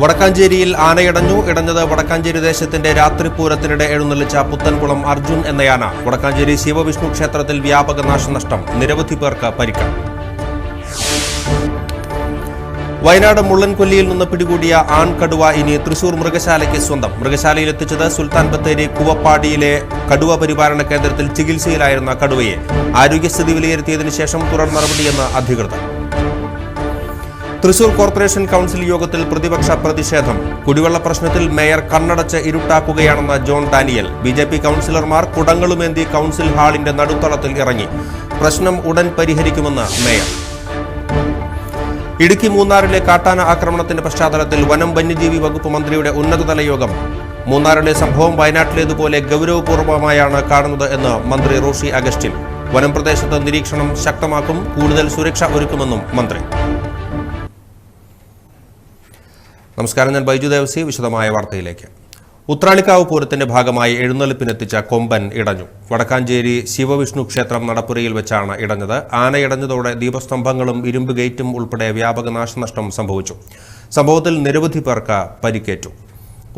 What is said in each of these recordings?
വടക്കാഞ്ചേരിയിൽ ആനയടഞ്ഞു. ഇടഞ്ഞത് വടക്കാഞ്ചേരി ദേശത്തിന്റെ രാത്രിപൂരത്തിനിടെ എഴുന്നള്ളിച്ച പുത്തൻകുളം അർജുൻ എന്നയാന വടക്കാഞ്ചേരി ശിവവിഷ്ണു ക്ഷേത്രത്തിൽ വ്യാപക നാശനഷ്ടം. നിരവധി പേർക്ക് പരിക്ക്. വയനാട് മുള്ളൻകൊല്ലിയിൽ നിന്ന് പിടികൂടിയ ആൺകടുവ ഇനി തൃശൂർ മൃഗശാലയ്ക്ക് സ്വന്തം. മൃഗശാലയിൽ എത്തിച്ചത് സുൽത്താൻ ബത്തേരി കുവപ്പാടിയിലെ കടുവ പരിപാലന കേന്ദ്രത്തിൽ ചികിത്സയിലായിരുന്ന കടുവയെ. ആരോഗ്യസ്ഥിതി വിലയിരുത്തിയതിനു ശേഷം തുടർ നടപടിയെന്ന് അധികൃതർ. തൃശൂർ കോർപ്പറേഷൻ കൗൺസിൽ യോഗത്തിൽ പ്രതിപക്ഷ പ്രതിഷേധം. കുടിവെള്ള പ്രശ്നത്തിൽ മേയർ കണ്ണടച്ച് ഇരുട്ടാക്കുകയാണെന്ന John Daniel. B J P കൌൺസിലർമാർ കുടങ്ങളുമേന്തി കൌൺസിൽ ഹാളിന്റെ നടുത്തളത്തിൽ ഇറങ്ങി. പ്രശ്നം ഉടൻ പരിഹരിക്കുമെന്ന് മേയർ. ഇടുക്കി മൂന്നാറിലെ കാട്ടാന ആക്രമണത്തിന്റെ പശ്ചാത്തലത്തിൽ വനം വന്യജീവി വകുപ്പ് മന്ത്രിയുടെ ഉന്നതതല യോഗം. മൂന്നാറിലെ സംഭവം വയനാട്ടിലേതുപോലെ ഗൗരവപൂർവമായാണ് കാണുന്നത് എന്ന് മന്ത്രി റോഷി അഗസ്റ്റിൻ. വനം പ്രദേശത്ത് നിരീക്ഷണം ശക്തമാക്കും കൂടുതൽ സുരക്ഷ ഒരുക്കുമെന്നും മന്ത്രി. നമസ്കാരം ഞാൻ ബൈജു ദേവസി വിശദമായ വാർത്തയിലേക്ക്. ഉത്രാളിക്കാവ് പൂരത്തിന്റെ ഭാഗമായി എഴുന്നള്ളിപ്പിനെത്തിച്ച കൊമ്പൻ ഇടഞ്ഞു. വടക്കാഞ്ചേരി ശിവവിഷ്ണു ക്ഷേത്രം നടപ്പുരയിൽ വെച്ചാണ് ഇടഞ്ഞത്. ആന ഇടഞ്ഞതോടെ ദീപസ്തംഭങ്ങളും ഇരുമ്പ് ഗേറ്റും ഉൾപ്പെടെ വ്യാപക നാശനഷ്ടം സംഭവിച്ചു. സംഭവത്തിൽ നിരവധി പേർക്ക് പരിക്കേറ്റു.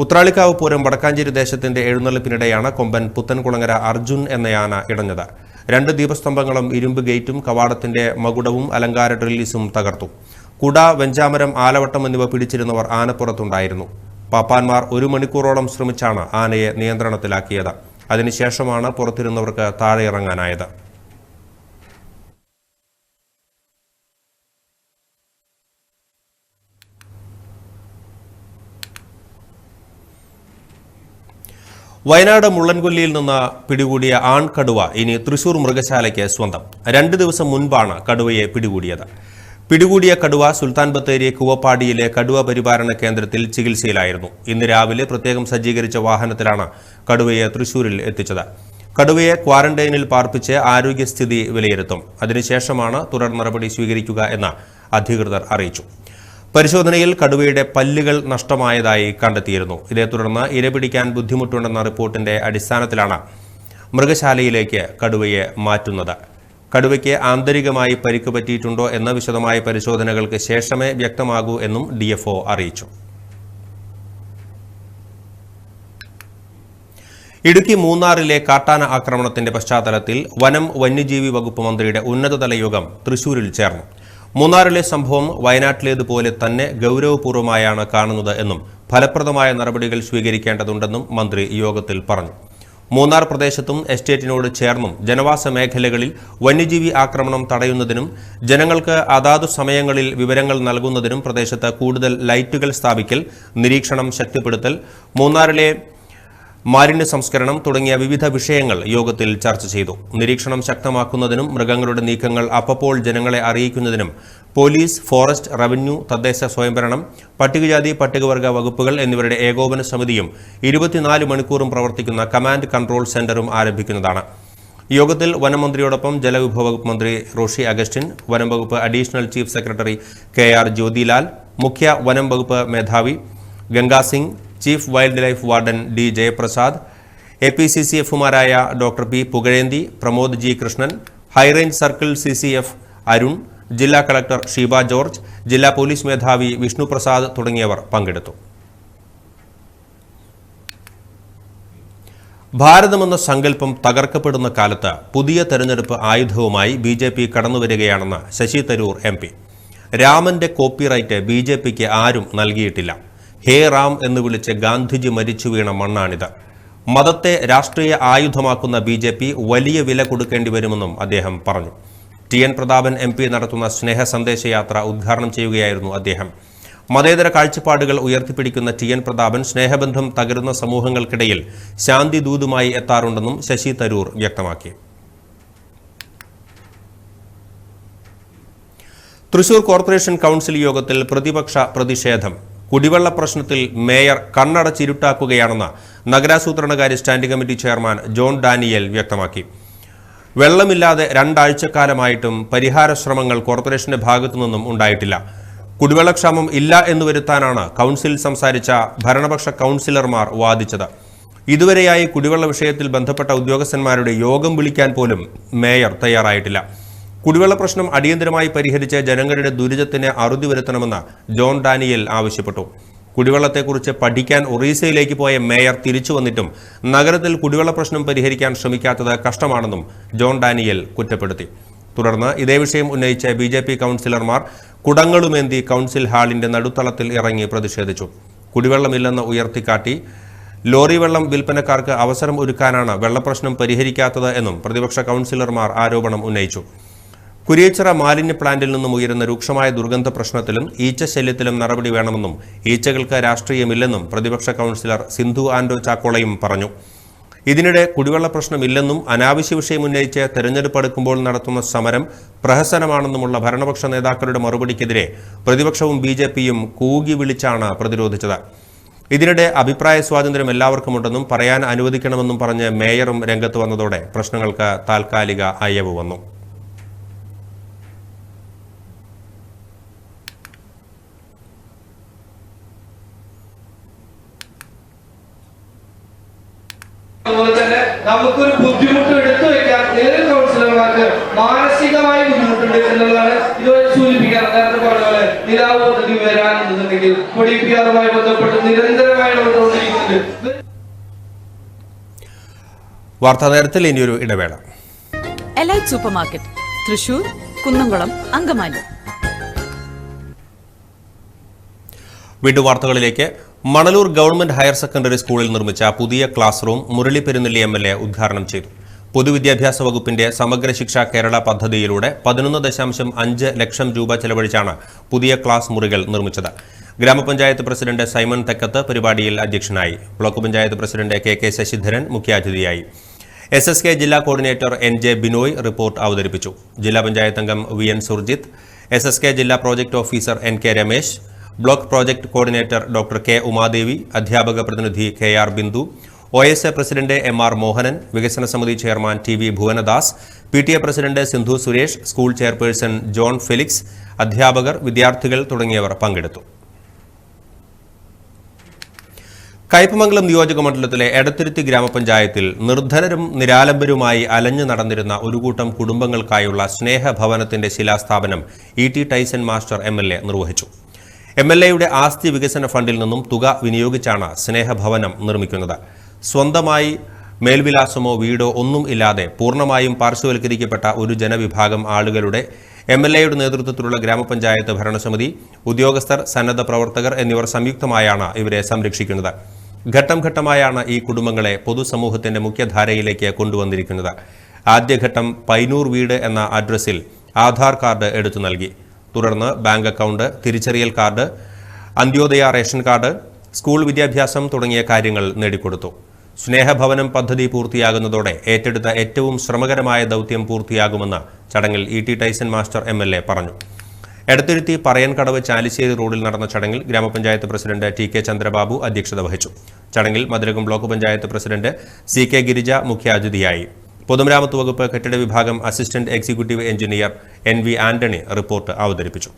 ഉത്രാളിക്കാവ് പൂരം വടക്കാഞ്ചേരി ദേശത്തിന്റെ എഴുന്നള്ളിപ്പിനിടെയാണ് കൊമ്പൻ പുത്തൻകുളങ്ങര അർജുൻ എന്ന എന്നയാന ഇടഞ്ഞത്. രണ്ട് ദീപസ്തംഭങ്ങളും ഇരുമ്പ് ഗേറ്റും കവാടത്തിന്റെ മകുടവും അലങ്കാര ഡ്രില്ലീസും തകർത്തു. കുട വെഞ്ചാമരം ആലവട്ടം എന്നിവ പിടിച്ചിരുന്നവർ ആനപ്പുറത്തുണ്ടായിരുന്നു. പാപ്പാന്മാർ ഒരു മണിക്കൂറോളം ശ്രമിച്ചാണ് ആനയെ നിയന്ത്രണത്തിലാക്കിയത്. അതിനുശേഷമാണ് പുറത്തിരുന്നവർക്ക് താഴെ ഇറങ്ങാനായത് വയനാട് മുള്ളൻകൊല്ലിയിൽ നിന്ന് പിടികൂടിയ ആൺകടുവ ഇനി തൃശൂർ മൃഗശാലയ്ക്ക് സ്വന്തം. രണ്ട് ദിവസം മുൻപാണ് കടുവയെ പിടികൂടിയത്. പിടികൂടിയ കടുവ സുൽത്താൻ ബത്തേരി കുവപ്പാടിയിലെ കടുവ പരിപാലന കേന്ദ്രത്തിൽ ചികിത്സയിലായിരുന്നു. ഇന്ന് രാവിലെ പ്രത്യേകം സജ്ജീകരിച്ച വാഹനത്തിലാണ് കടുവയെ തൃശൂരിൽ എത്തിച്ചത്. കടുവയെ ക്വാറന്റൈനിൽ പാർപ്പിച്ച് ആരോഗ്യസ്ഥിതി വിലയിരുത്തും. അതിനുശേഷമാണ് തുടർ നടപടി സ്വീകരിക്കുക എന്ന് അധികൃതർ അറിയിച്ചു. പരിശോധനയിൽ കടുവയുടെ പല്ലുകൾ നഷ്ടമായതായി കണ്ടെത്തിയിരുന്നു. ഇതേ തുടർന്ന് ഇരപിടിക്കാൻ ബുദ്ധിമുട്ടുണ്ടെന്ന റിപ്പോർട്ടിന്റെ അടിസ്ഥാനത്തിലാണ് മൃഗശാലയിലേക്ക് കടുവയെ മാറ്റുന്നത്. കടുവയ്ക്ക് ആന്തരികമായി പരിക്ക് പറ്റിയിട്ടുണ്ടോ എന്ന വിശദമായ പരിശോധനകൾക്ക് ശേഷമേ വ്യക്തമാകൂ എന്നും ഡിഎഫ്ഒ അറിയിച്ചു. ഇടുക്കി മൂന്നാറിലെ കാട്ടാന ആക്രമണത്തിന്റെ പശ്ചാത്തലത്തിൽ വനം വന്യജീവി വകുപ്പ് മന്ത്രിയുടെ ഉന്നതതല യോഗം തൃശൂരിൽ ചേർന്നു. മൂന്നാറിലെ സംഭവം വയനാട്ടിലേതുപോലെ തന്നെ ഗൗരവപൂർവമായാണ് കാണുന്നത് എന്നും ഫലപ്രദമായ നടപടികൾ സ്വീകരിക്കേണ്ടതുണ്ടെന്നും മന്ത്രി യോഗത്തിൽ പറഞ്ഞു. മൂന്നാർ പ്രദേശത്തും എസ്റ്റേറ്റിനോട് ചേർന്നും ജനവാസ മേഖലകളിൽ വന്യജീവി ആക്രമണം തടയുന്നതിനും ജനങ്ങൾക്ക് അതാതു സമയങ്ങളിൽ വിവരങ്ങൾ നൽകുന്നതിനും പ്രദേശത്ത് കൂടുതൽ ലൈറ്റുകൾ സ്ഥാപിക്കൽ നിരീക്ഷണം ശക്തിപ്പെടുത്തൽ മൂന്നാറിലെ മാലിന്യ സംസ്കരണം തുടങ്ങിയ വിവിധ വിഷയങ്ങൾ യോഗത്തിൽ ചർച്ച ചെയ്തു. നിരീക്ഷണം ശക്തമാക്കുന്നതിനും മൃഗങ്ങളുടെ നീക്കങ്ങൾ അപ്പപ്പോൾ ജനങ്ങളെ അറിയിക്കുന്നതിനും പോലീസ് ഫോറസ്റ്റ് റവന്യൂ തദ്ദേശ സ്വയംഭരണം പട്ടികജാതി പട്ടികവർഗ വകുപ്പുകൾ എന്നിവരുടെ ഏകോപന സമിതിയും ഇരുപത്തിനാല് മണിക്കൂറും പ്രവർത്തിക്കുന്ന കമാൻഡ് കൺട്രോൾ സെന്ററും ആരംഭിക്കുന്നതാണ്. യോഗത്തിൽ വനമന്ത്രിയോടൊപ്പം ജലവിഭവ വകുപ്പ് മന്ത്രി റോഷി അഗസ്റ്റിൻ വനം വകുപ്പ് additional chief secretary K R Jyothilal മുഖ്യ വനം വകുപ്പ് മേധാവി Ganga Singh chief wildlife warden D Jayaprasad A P C C എഫുമാരായ doctor P Pugazhendhi Pramod G Krishnan high range circle C C F Arun ജില്ലാ collector Sheeba George ജില്ലാ police മേധാവി വിഷ്ണു പ്രസാദ് തുടങ്ങിയവർ പങ്കെടുത്തു. ഭാരതമെന്ന സങ്കല്പം തകർക്കപ്പെടുന്ന കാലത്ത് പുതിയ തെരഞ്ഞെടുപ്പ് ആയുധവുമായി ബി ജെ പി കടന്നുവരികയാണെന്ന് ശശി തരൂർ എം പി. രാമന്റെ കോപ്പിറൈറ്റ് ബി ജെ പിക്ക് ആരും നൽകിയിട്ടില്ല. ഹേ റാം എന്ന് വിളിച്ച് ഗാന്ധിജി മരിച്ചു വീണ മണ്ണാണിത്. മതത്തെ രാഷ്ട്രീയ ആയുധമാക്കുന്ന ബി വലിയ വില കൊടുക്കേണ്ടി വരുമെന്നും അദ്ദേഹം പറഞ്ഞു. T N Prathapan M P നടത്തുന്ന സ്നേഹ സന്ദേശയാത്ര ഉദ്ഘാടനം ചെയ്യുകയായിരുന്നു അദ്ദേഹം. മതേതര കാഴ്ചപ്പാടുകൾ ഉയർത്തിപ്പിടിക്കുന്ന ടി എൻ പ്രതാപൻ സ്നേഹബന്ധം തകരുന്ന സമൂഹങ്ങൾക്കിടയിൽ ശാന്തി ദൂതുമായി എത്താറുണ്ടെന്നും ശശി തരൂർ വ്യക്തമാക്കി. തൃശൂർ കോർപ്പറേഷൻ കൗൺസിൽ യോഗത്തിൽ പ്രതിപക്ഷ പ്രതിഷേധം. കുടിവെള്ള പ്രശ്നത്തിൽ മേയർ കണ്ണടച്ചിരുട്ടാക്കുകയാണെന്ന് നഗരാസൂത്രണകാര്യ standing committee chairman John Daniel വ്യക്തമാക്കി. വെള്ളമില്ലാതെ രണ്ടാഴ്ചക്കാലമായിട്ടും പരിഹാര ശ്രമങ്ങൾ കോർപ്പറേഷന്റെ ഭാഗത്തു നിന്നും ഉണ്ടായിട്ടില്ല. കുടിവെള്ളക്ഷാമം ഇല്ല എന്ന് വരുത്താനാണ് കൗൺസിൽ സംസാരിച്ച ഭരണപക്ഷ കൗൺസിലർമാർ വാദിച്ചത്. ഇതുവരെയായി കുടിവെള്ള വിഷയത്തിൽ ബന്ധപ്പെട്ട ഉദ്യോഗസ്ഥന്മാരുടെ യോഗം വിളിക്കാൻ പോലും മേയർ തയ്യാറായിട്ടില്ല. കുടിവെള്ള പ്രശ്നം അടിയന്തരമായി പരിഹരിച്ച് ജനങ്ങളുടെ ദുരിതത്തിന് അറുതി വരുത്തണമെന്ന് ജോൺ ഡാനിയൽ ആവശ്യപ്പെട്ടു. കുടിവെള്ളത്തെക്കുറിച്ച് പഠിക്കാൻ ഒറീസയിലേക്ക് പോയ മേയർ തിരിച്ചു വന്നിട്ടും നഗരത്തിൽ കുടിവെള്ള പ്രശ്നം പരിഹരിക്കാൻ ശ്രമിക്കാത്തത് കഷ്ടമാണെന്നും ജോൺ ഡാനിയൽ കുറ്റപ്പെടുത്തി. തുടർന്ന് ഇതേ വിഷയം ഉന്നയിച്ച ബി ജെ പി കൗൺസിലർമാർ കുടങ്ങളുമേന്തി കൗൺസിൽ ഹാളിന്റെ നടുത്തളത്തിൽ ഇറങ്ങി പ്രതിഷേധിച്ചു. കുടിവെള്ളമില്ലെന്ന് ഉയർത്തിക്കാട്ടി ലോറി വെള്ളം വിൽപ്പനക്കാർക്ക് അവസരം ഒരുക്കാനാണ് വെള്ളപ്രശ്നം പരിഹരിക്കാത്തത് എന്നും പ്രതിപക്ഷ കൗൺസിലർമാർ ആരോപണം ഉന്നയിച്ചു. കുരിയച്ചിറ മാലിന്യ പ്ലാന്റിൽ നിന്നും ഉയരുന്ന രൂക്ഷമായ ദുർഗന്ധ പ്രശ്നത്തിലും ഈച്ച ശല്യത്തിലും നടപടി വേണമെന്നും ഈച്ചകൾക്ക് രാഷ്ട്രീയമില്ലെന്നും പ്രതിപക്ഷ കൗൺസിലർ സിന്ധു ആൻഡോ ചാക്കോളയും പറഞ്ഞു. ഇതിനിടെ കുടിവെള്ള പ്രശ്നമില്ലെന്നും അനാവശ്യ വിഷയം ഉന്നയിച്ച് തെരഞ്ഞെടുപ്പ് അടുക്കുമ്പോൾ നടത്തുന്ന സമരം പ്രഹസനമാണെന്നുമുള്ള ഭരണപക്ഷ നേതാക്കളുടെ മറുപടിക്കെതിരെ പ്രതിപക്ഷവും ബി ജെ പിയും കൂകി വിളിച്ചാണ് പ്രതിരോധിച്ചത്. ഇതിനിടെ അഭിപ്രായ സ്വാതന്ത്ര്യം എല്ലാവർക്കുമുണ്ടെന്നും പറയാൻ അനുവദിക്കണമെന്നും പറഞ്ഞ് മേയറും രംഗത്ത് വന്നതോടെ പ്രശ്നങ്ങൾക്ക് താൽക്കാലിക അയവ് വന്നു. ബന്ധപ്പെട്ട് നിരന്തരമായി നടന്നുകൊണ്ടിരിക്കുന്നുണ്ട് വാർത്താ നേരത്തിൽ ഇനിയൊരു ഇടവേള. Elite supermarket Thrissur Kunnamkulam Angamaly. വീണ്ടും വാർത്തകളിലേക്ക് മണലൂർ ഗവൺമെന്റ് ഹയർ സെക്കൻഡറി സ്കൂളിൽ നിർമ്മിച്ച പുതിയ classroom Murali Perunnelli M L A ഉദ്ഘാടനം ചെയ്തു. പൊതുവിദ്യാഭ്യാസ വകുപ്പിന്റെ സമഗ്ര ശിക്ഷ കേരള പദ്ധതിയിലൂടെ പതിനൊന്ന് ദശാംശം അഞ്ച് ലക്ഷം രൂപ ചെലവഴിച്ചാണ് പുതിയ ക്ലാസ് മുറികൾ നിർമ്മിച്ചത്. ഗ്രാമപഞ്ചായത്ത് പ്രസിഡന്റ് സൈമൺ തെക്കത്ത് പരിപാടിയിൽ അധ്യക്ഷനായി. Block panchayat president K K Sasidharan മുഖ്യാതിഥിയായി. എസ് എസ് കെ ജില്ലാ coordinator N J Binoy report അവതരിപ്പിച്ചു. ജില്ലാ പഞ്ചായത്ത് അംഗം V N Surjith S S K ജില്ലാ project officer N K Ramesh block project coordinator doctor K Umadevi അധ്യാപക പ്രതിനിധി K R Bindu O S A president M R Mohanan വികസന സമിതി chairman T V Bhuvanadas P T A president Sindhu Suresh school chairperson John Felix അധ്യാപകർ വിദ്യാർത്ഥികൾ തുടങ്ങിയവർ പങ്കെടുത്തു. കയ്പമംഗലം നിയോജക മണ്ഡലത്തിലെ എടത്തിരുത്തി ഗ്രാമപഞ്ചായത്തിൽ നിർധനരും നിരാലംബരുമായി അലഞ്ഞു നടന്നിരുന്ന ഒരു കൂട്ടം കുടുംബങ്ങൾക്കായുള്ള സ്നേഹഭവനത്തിന്റെ ശിലാസ്ഥാപനം E T Tyson master M L A നിർവഹിച്ചു. എം എൽ എയുടെ ആസ്തി വികസന ഫണ്ടിൽ നിന്നും തുക വിനിയോഗിച്ചാണ് സ്നേഹഭവനം നിർമ്മിക്കുന്നത്. സ്വന്തമായി മേൽവിലാസമോ വീടോ ഒന്നും ഇല്ലാതെ പൂർണമായും പാർശ്വവൽക്കരിക്കപ്പെട്ട ഒരു ജനവിഭാഗം ആളുകളുടെ എം എൽ എയുടെ നേതൃത്വത്തിലുള്ള ഗ്രാമപഞ്ചായത്ത് ഭരണസമിതി ഉദ്യോഗസ്ഥർ സന്നദ്ധ പ്രവർത്തകർ എന്നിവർ സംയുക്തമായാണ് ഇവരെ സംരക്ഷിക്കുന്നത്. ഘട്ടം ഘട്ടമായാണ് ഈ കുടുംബങ്ങളെ പൊതുസമൂഹത്തിന്റെ മുഖ്യധാരയിലേക്ക് കൊണ്ടുവന്നിരിക്കുന്നത്. ആദ്യഘട്ടം പൈനൂർ വീട് എന്ന അഡ്രസ്സിൽ ആധാർ കാർഡ് എടുത്തു നൽകി. തുടർന്ന് ബാങ്ക് അക്കൗണ്ട് തിരിച്ചറിയൽ card Antyodaya ration card school വിദ്യാഭ്യാസം തുടങ്ങിയ കാര്യങ്ങൾ നേടിക്കൊടുത്തു. സ്നേഹഭവനം പദ്ധതി പൂർത്തിയാകുന്നതോടെ ഏറ്റെടുത്ത ഏറ്റവും ശ്രമകരമായ ദൗത്യം പൂർത്തിയാകുമെന്ന് ചടങ്ങിൽ E T Tyson master M പറഞ്ഞു. എടത്തിരുത്തി പറയൻകടവ് ചാലിശ്ശേരി റോഡിൽ നടന്ന ചടങ്ങിൽ ഗ്രാമപഞ്ചായത്ത് പ്രസിഡന്റ് ടി കെ ചന്ദ്രബാബു അധ്യക്ഷത വഹിച്ചു. ചടങ്ങിൽ Mathilakam block panchayat president C K Girija മുഖ്യാതിഥിയായി. പൊതുമരാമത്ത് വകുപ്പ് കെട്ടിട വിഭാഗം assistant executive engineer N V Antony report അവതരിപ്പിച്ചു.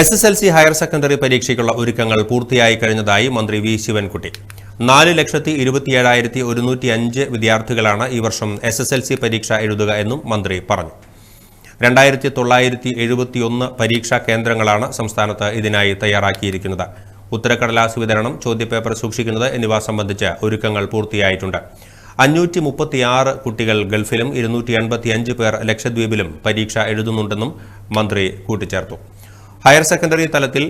S S L C higher secondary പരീക്ഷയ്ക്കുള്ള ഒരുക്കങ്ങൾ പൂർത്തിയായി കഴിഞ്ഞതായി മന്ത്രി വി ശിവൻകുട്ടി. നാല് ലക്ഷത്തി ഇരുപത്തിയേഴായിരത്തി ഒരുന്നൂറ്റി അഞ്ച് വിദ്യാർത്ഥികളാണ് ഈ വർഷം എസ് എസ് എൽ സി പരീക്ഷ എഴുതുക എന്നും മന്ത്രി പറഞ്ഞു. രണ്ടായിരത്തി തൊള്ളായിരത്തി എഴുപത്തി ഒന്ന് പരീക്ഷാ കേന്ദ്രങ്ങളാണ് സംസ്ഥാനത്ത് ഇതിനായി തയ്യാറാക്കിയിരിക്കുന്നത്. ഉത്തരക്കടലാസ് വിതരണം ചോദ്യപേപ്പർ സൂക്ഷിക്കുന്നത് എന്നിവ സംബന്ധിച്ച് ഒരുക്കങ്ങൾ പൂർത്തിയായിട്ടുണ്ട്. അഞ്ഞൂറ്റി മുപ്പത്തിയാറ് കുട്ടികൾ ഗൾഫിലും ഇരുന്നൂറ്റി എൺപത്തിയഞ്ച് പേർ ലക്ഷദ്വീപിലും പരീക്ഷ എഴുതുന്നുണ്ടെന്നും മന്ത്രി കൂട്ടിച്ചേർത്തു. ഹയർ സെക്കൻഡറി തലത്തിൽ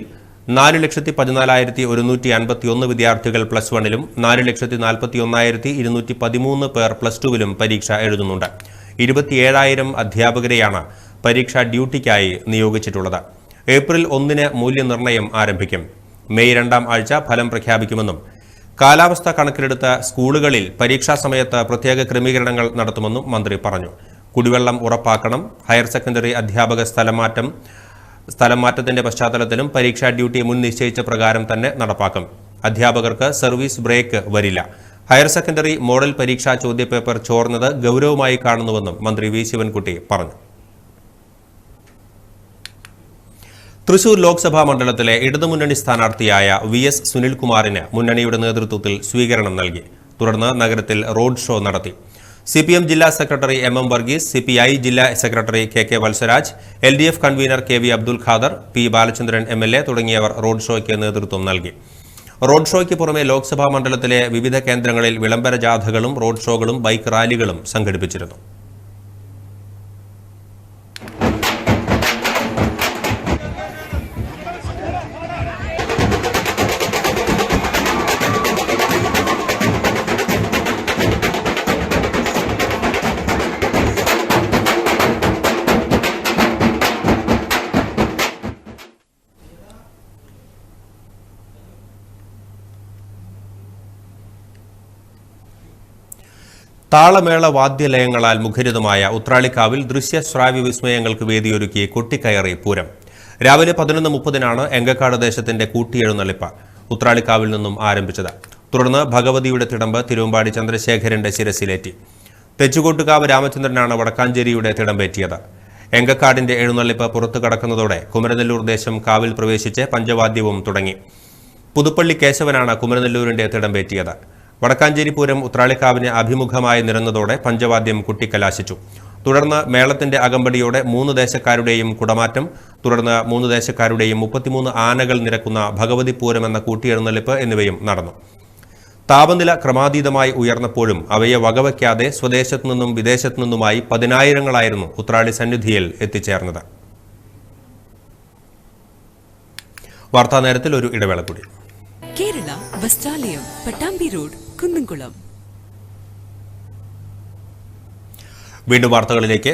നാല് ലക്ഷത്തി പതിനാലായിരത്തി ഒരുന്നൂറ്റി അൻപത്തിയൊന്ന് വിദ്യാർത്ഥികൾ പ്ലസ് വണ്ണിലും നാല് ലക്ഷത്തി നാൽപ്പത്തി ഒന്നായിരത്തി ഇരുന്നൂറ്റി പതിമൂന്ന് പേർ പ്ലസ് ടുവിലും പരീക്ഷ എഴുതുന്നുണ്ട്. ഇരുപത്തിയേഴായിരം അധ്യാപകരെയാണ് പരീക്ഷാ ഡ്യൂട്ടിക്കായി നിയോഗിച്ചിട്ടുള്ളത്. ഏപ്രിൽ ഒന്നിന് മൂല്യനിർണയം ആരംഭിക്കും. മെയ് രണ്ടാം ആഴ്ച ഫലം പ്രഖ്യാപിക്കുമെന്നും കാലാവസ്ഥ കണക്കിലെടുത്ത സ്കൂളുകളിൽ പരീക്ഷാ സമയത്ത് പ്രത്യേക ക്രമീകരണങ്ങൾ നടത്തുമെന്നും മന്ത്രി പറഞ്ഞു. കുടിവെള്ളം ഉറപ്പാക്കണം ഹയർ സെക്കൻഡറി അധ്യാപക സ്ഥലമാറ്റം സ്ഥലമാറ്റത്തിന്റെ പശ്ചാത്തലത്തിലും പരീക്ഷാ ഡ്യൂട്ടി മുൻ നിശ്ചയിച്ച പ്രകാരം തന്നെ നടപ്പാക്കും. അധ്യാപകർക്ക് സർവീസ് ബ്രേക്ക് വരില്ല. ഹയർ സെക്കൻഡറി മോഡൽ പരീക്ഷാ ചോദ്യപേപ്പർ ചോർന്നത് ഗൗരവമായി കാണുന്നുവെന്നും മന്ത്രി വി ശിവൻകുട്ടി പറഞ്ഞു. തൃശൂർ ലോക്സഭാ മണ്ഡലത്തിലെ ഇടതുമുന്നണി സ്ഥാനാർത്ഥിയായ വി എസ് സുനിൽകുമാറിന് മുന്നണിയുടെ നേതൃത്വത്തിൽ സ്വീകരണം നൽകി. തുടർന്ന് നഗരത്തിൽ റോഡ് ഷോ നടത്തി. സി പി എം ജില്ലാ secretary M M Varghese C P I ജില്ലാ secretary K K Valsaraj L D F convener K V Abdul Khader P Balachandran M L A തുടങ്ങിയവർ റോഡ് ഷോയ്ക്ക് നേതൃത്വം നൽകി. റോഡ് ഷോയ്ക്ക് പുറമെ ലോക്സഭാ മണ്ഡലത്തിലെ വിവിധ കേന്ദ്രങ്ങളിൽ വിളംബര ജാഥകളും റോഡ് ഷോകളും ബൈക്ക് റാലികളും സംഘടിപ്പിച്ചിരുന്നു. താളമേള വാദ്യലയങ്ങളാൽ മുഖരിതമായ ഉത്രാളിക്കാവിൽ ദൃശ്യ ശ്രാവ്യ വിസ്മയങ്ങൾക്ക് വേദിയൊരുക്കി കൊട്ടിക്കയറി പൂരം. രാവിലെ പതിനൊന്ന് മുപ്പതിനാണ് എങ്കക്കാട് ദേശത്തിന്റെ കൂട്ടിയെഴുന്നള്ളിപ്പ് ഉത്രാളിക്കാവിൽ നിന്നും ആരംഭിച്ചത്. തുടർന്ന് ഭഗവതിയുടെ തിടമ്പ് തിരുവമ്പാടി ചന്ദ്രശേഖരന്റെ ശിരസിലേറ്റി. തെച്ചുകോട്ടുകാവ് രാമചന്ദ്രനാണ് വടക്കാഞ്ചേരിയുടെ തിടമ്പേറ്റിയത്. എങ്കക്കാടിന്റെ എഴുന്നള്ളിപ്പ് പുറത്തു കടക്കുന്നതോടെ കുമരനെല്ലൂർ ദേശം കാവിൽ പ്രവേശിച്ച് പഞ്ചവാദ്യവും തുടങ്ങി. പുതുപ്പള്ളി കേശവനാണ് കുമരനെല്ലൂരിന്റെ തിടമ്പേറ്റിയത്. വടക്കാഞ്ചേരി പൂരം ഉത്രാളിക്കാവിന് അഭിമുഖമായി നിരന്നതോടെ പഞ്ചവാദ്യം കുട്ടിക്കലാശിച്ചു. തുടർന്ന് മേളത്തിന്റെ അകമ്പടിയോടെ മൂന്ന് ദേശക്കാരുടെയും കുടമാറ്റം തുടർന്ന് മൂന്ന് ദേശക്കാരുടെയും മുപ്പത്തിമൂന്ന് ആനകൾ നിരക്കുന്ന ഭഗവതി പൂരം എന്ന കൂട്ടിയെഴുന്നള്ളിപ്പ് എന്നിവയും നടന്നു. താപനില ക്രമാതീതമായി ഉയർന്നപ്പോഴും അവയെ വകവയ്ക്കാതെ സ്വദേശത്തു നിന്നും വിദേശത്തു നിന്നുമായി പതിനായിരങ്ങളായിരുന്നു ഉത്രാളി സന്നിധിയിൽ എത്തിച്ചേർന്നത്. വാർത്താ നേരത്തിൽ ഒരു ഇടവേള കൂടി. കേരള വസ്ത്രാലയം പട്ടാമ്പി റോഡ് കുന്നംകുളം. വീണ്ടും വാർത്തകളിലേക്ക്.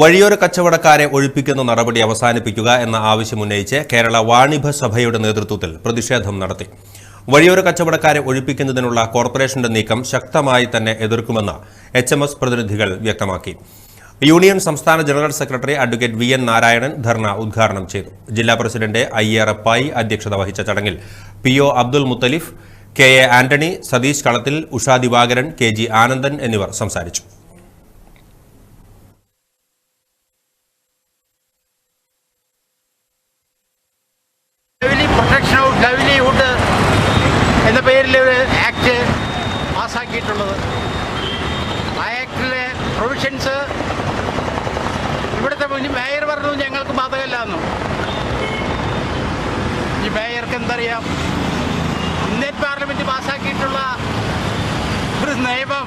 വഴിയോര കച്ചവടക്കാരെ ഒഴിപ്പിക്കുന്ന നടപടി അവസാനിപ്പിക്കുക എന്ന ആവശ്യമുന്നയിച്ച് കേരള വാണിഭ സഭയുടെ നേതൃത്വത്തിൽ പ്രതിഷേധം നടത്തി. വഴിയോര കച്ചവടക്കാരെ ഒഴിപ്പിക്കുന്നതിനുള്ള കോർപ്പറേഷന്റെ നീക്കം ശക്തമായി തന്നെ എതിർക്കുമെന്ന് എച്ച് എം എസ് പ്രതിനിധികൾ വ്യക്തമാക്കി. യൂണിയൻ സംസ്ഥാന general secretary advocate V N Narayanan dharna ഉദ്ഘാടനം ചെയ്തു. ജില്ലാ പ്രസിഡന്റ് ഐ എ റപ്പായി അധ്യക്ഷത വഹിച്ച ചടങ്ങിൽ P O Abdul Muthalif K A Antony Satheesh Kalathil Usha Divakaran K G Anandan എന്നിവർ സംസാരിച്ചു. എന്ന പേരിൽ ഒരു ആക്ട് പ്രൊവിഷൻസ് ഇവിടുത്തെ മേയർ പറഞ്ഞു ഞങ്ങൾക്ക് ബാധകമല്ലാന്നു ഈ മേയർക്ക് എന്തറിയാം? ഇന്ത്യൻ പാർലമെന്റ് പാസ്സാക്കിയിട്ടുള്ള ഒരു നിയമം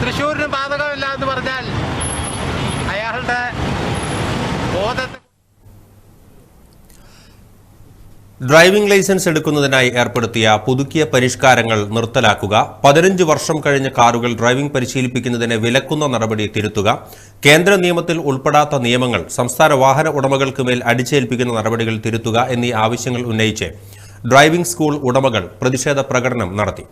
തൃശ്ശൂരിന് ബാധകമല്ല എന്ന് പറഞ്ഞാൽ അയാളുടെ ബോധത്തെ ഡ്രൈവിംഗ് ലൈസൻസ് എടുക്കുന്നതിനായി ഏർപ്പെടുത്തിയ പുതുക്കിയ പരിഷ്കാരങ്ങൾ നിർത്തലാക്കുക പതിനഞ്ച് വർഷം കഴിഞ്ഞ കാറുകൾ ഡ്രൈവിംഗ് പരിശീലിപ്പിക്കുന്നതിന് വിലക്കുന്ന നടപടി തിരുത്തുക കേന്ദ്ര നിയമത്തിൽ ഉൾപ്പെടാത്ത നിയമങ്ങൾ സംസ്ഥാന വാഹന ഉടമകൾക്ക് മേൽ അടിച്ചേൽപ്പിക്കുന്ന നടപടികൾ തിരുത്തുക എന്നീ ആവശ്യങ്ങൾ ഉന്നയിച്ച് ഡ്രൈവിംഗ് സ്കൂൾ ഉടമകൾ പ്രതിഷേധ പ്രകടനം നടത്തി.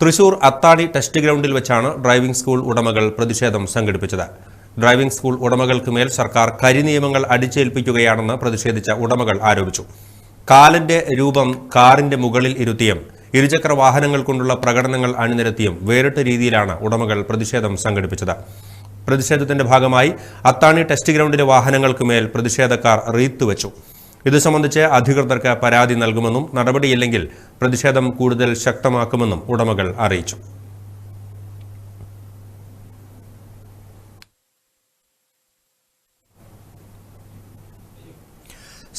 തൃശൂർ അത്താണി ടെസ്റ്റ് ഗ്രൗണ്ടിൽ വെച്ചാണ് ഡ്രൈവിംഗ് സ്കൂൾ ഉടമകൾ പ്രതിഷേധം സംഘടിപ്പിച്ചത്. ഡ്രൈവിംഗ് സ്കൂൾ ഉടമകൾക്ക് മേൽ സർക്കാർ കരിനിയമങ്ങൾ അടിച്ചേൽപ്പിക്കുകയാണെന്ന് പ്രതിഷേധിച്ച ഉടമകൾ ആരോപിച്ചു. കാലിന്റെ രൂപം കാറിന്റെ മുകളിൽ ഇരുത്തിയും ഇരുചക്ര വാഹനങ്ങൾ കൊണ്ടുള്ള പ്രകടനങ്ങൾ അണിനിരത്തിയും വേറിട്ട രീതിയിലാണ് ഉടമകൾ പ്രതിഷേധം സംഘടിപ്പിച്ചത്. പ്രതിഷേധത്തിന്റെ ഭാഗമായി അത്താണി ടെസ്റ്റ് ഗ്രൗണ്ടിലെ വാഹനങ്ങൾക്ക് മേൽ പ്രതിഷേധക്കാർ റീത്ത് വെച്ചു. ഇത് സംബന്ധിച്ച് അധികൃതർക്ക് പരാതി നൽകുമെന്നും നടപടിയില്ലെങ്കിൽ പ്രതിഷേധം കൂടുതൽ ശക്തമാക്കുമെന്നും ഉടമകൾ അറിയിച്ചു.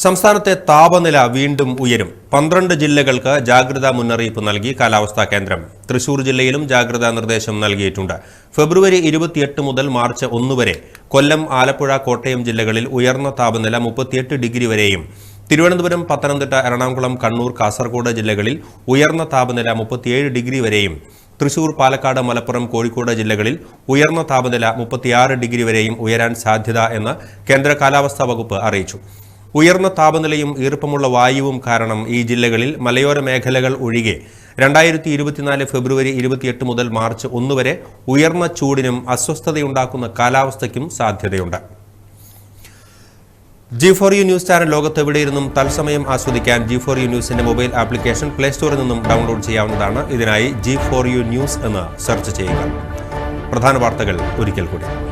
സംസ്ഥാനത്തെ താപനില വീണ്ടും ഉയരും. പന്ത്രണ്ട് ജില്ലകൾക്ക് ജാഗ്രതാ മുന്നറിയിപ്പ് നൽകി കാലാവസ്ഥാ കേന്ദ്രം. തൃശൂർ ജില്ലയിലും ജാഗ്രതാ നിർദ്ദേശം നൽകിയിട്ടുണ്ട്. ഫെബ്രുവരി ഇരുപത്തിയെട്ട് മുതൽ മാർച്ച് ഒന്ന് വരെ കൊല്ലം ആലപ്പുഴ കോട്ടയം ജില്ലകളിൽ ഉയർന്ന താപനില മുപ്പത്തിയെട്ട് ഡിഗ്രി വരെയും തിരുവനന്തപുരം പത്തനംതിട്ട എറണാകുളം കണ്ണൂർ കാസർഗോഡ് ജില്ലകളിൽ ഉയർന്ന താപനില മുപ്പത്തിയേഴ് ഡിഗ്രി വരെയും തൃശൂർ പാലക്കാട് മലപ്പുറം കോഴിക്കോട് ജില്ലകളിൽ ഉയർന്ന താപനില മുപ്പത്തിയാറ് ഡിഗ്രി വരെയും ഉയരാൻ സാധ്യത എന്ന് കേന്ദ്ര കാലാവസ്ഥാ വകുപ്പ് അറിയിച്ചു. ഉയർന്ന താപനിലയും ഈർപ്പമുള്ള വായുവും കാരണം ഈ ജില്ലകളിൽ മലയോര മേഖലകൾ ഒഴികെ രണ്ടായിരത്തി ഇരുപത്തിനാല് ഫെബ്രുവരി ഇരുപത്തിയെട്ട് മുതൽ മാർച്ച് ഒന്ന് വരെ ഉയർന്ന ചൂടിനും അസ്വസ്ഥതയുണ്ടാക്കുന്ന കാലാവസ്ഥയ്ക്കും സാധ്യതയുണ്ട്. G four U news channel ലോകത്തെവിടെയിരുന്നും തത്സമയം ആസ്വദിക്കാൻ ജി ഫോർ യു ന്യൂസിന്റെ മൊബൈൽ ആപ്ലിക്കേഷൻ പ്ലേ സ്റ്റോറിൽ നിന്നും ഡൗൺലോഡ് ചെയ്യാവുന്നതാണ്. ഇതിനായി ജി ഫോർ യു ന്യൂസ് എന്ന് സെർച്ച് ചെയ്യുക. പ്രധാന വാർത്തകൾ ഒരിക്കൽ കൂടി.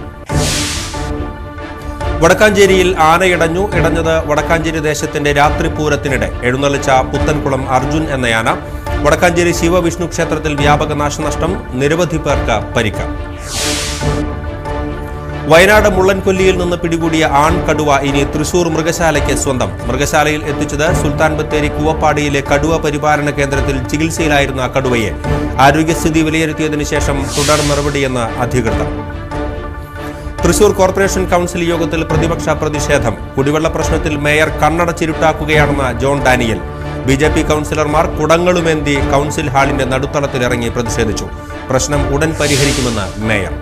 വടക്കാഞ്ചേരിയിൽ ആനയിടഞ്ഞു. ഇടഞ്ഞത് വടക്കാഞ്ചേരി ദേശത്തിന്റെ രാത്രിപൂരത്തിനിടെ. എഴുന്നള്ളിച്ച പുത്തൻകുളം അർജുൻ എന്നയാന. വടക്കാഞ്ചേരി ശിവവിഷ്ണു ക്ഷേത്രത്തിൽ വ്യാപക നാശനഷ്ടം. നിരവധി പേർക്ക് പരിക്ക്. വയനാട് മുള്ളൻകൊല്ലിയിൽ നിന്ന് പിടികൂടിയ ആൺ കടുവ ഇനി തൃശൂർ മൃഗശാലയ്ക്ക് സ്വന്തം. മൃഗശാലയിൽ എത്തിച്ചത് സുൽത്താൻ ബത്തേരി കൂവപ്പാടിയിലെ കടുവ പരിപാലന കേന്ദ്രത്തിൽ ചികിത്സയിലായിരുന്ന കടുവയെ. ആരോഗ്യസ്ഥിതി വിലയിരുത്തിയതിനു ശേഷം തുടർ നടപടിയെന്ന് അധികൃതർ. തൃശൂർ കോർപ്പറേഷൻ കൌൺസിൽ യോഗത്തിൽ പ്രതിപക്ഷ പ്രതിഷേധം. കുടിവെള്ള പ്രശ്നത്തിൽ മേയർ കണ്ണട കണ്ണടച്ചിരുട്ടാക്കുകയാണെന്ന് John Daniel. B J P കൌൺസിലർമാർ കുടങ്ങളുമേന്തി കൌൺസിൽ ഹാളിന്റെ നടുത്തളത്തിലിറങ്ങി പ്രതിഷേധിച്ചു. പ്രശ്നം ഉടൻ പരിഹരിക്കുമെന്ന് മേയർ.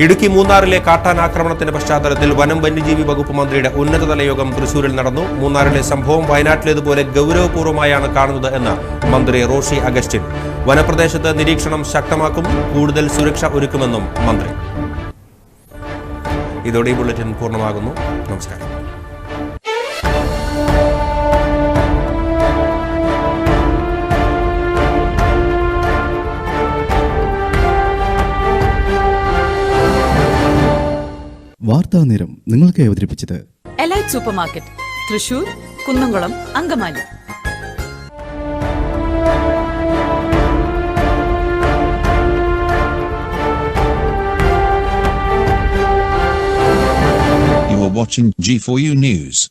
ഇടുക്കി മൂന്നാറിലെ കാട്ടാൻ ആക്രമണത്തിന്റെ പശ്ചാത്തലത്തിൽ വനം വന്യജീവി വകുപ്പ് മന്ത്രിയുടെ ഉന്നതതല യോഗം തൃശൂരിൽ നടന്നു. മൂന്നാറിലെ സംഭവം വയനാട്ടിലേതുപോലെ ഗൗരവപൂർവമായാണ് കാണുന്നത് എന്ന് മന്ത്രി റോഷി അഗസ്റ്റിൻ. വനപ്രദേശത്ത് നിരീക്ഷണം ശക്തമാക്കും. കൂടുതൽ സുരക്ഷ ഒരുക്കുമെന്നും മന്ത്രി. ഇതോടെ ഈ ബുള്ളറ്റിൻ പൂർണമാകുന്നു. നമസ്കാരം. വാർത്താ നേരം നിങ്ങൾക്ക് അവതരിപ്പിച്ചത് elite super market Thrissur Kunnamkulam Angamaly. Watching G4U News.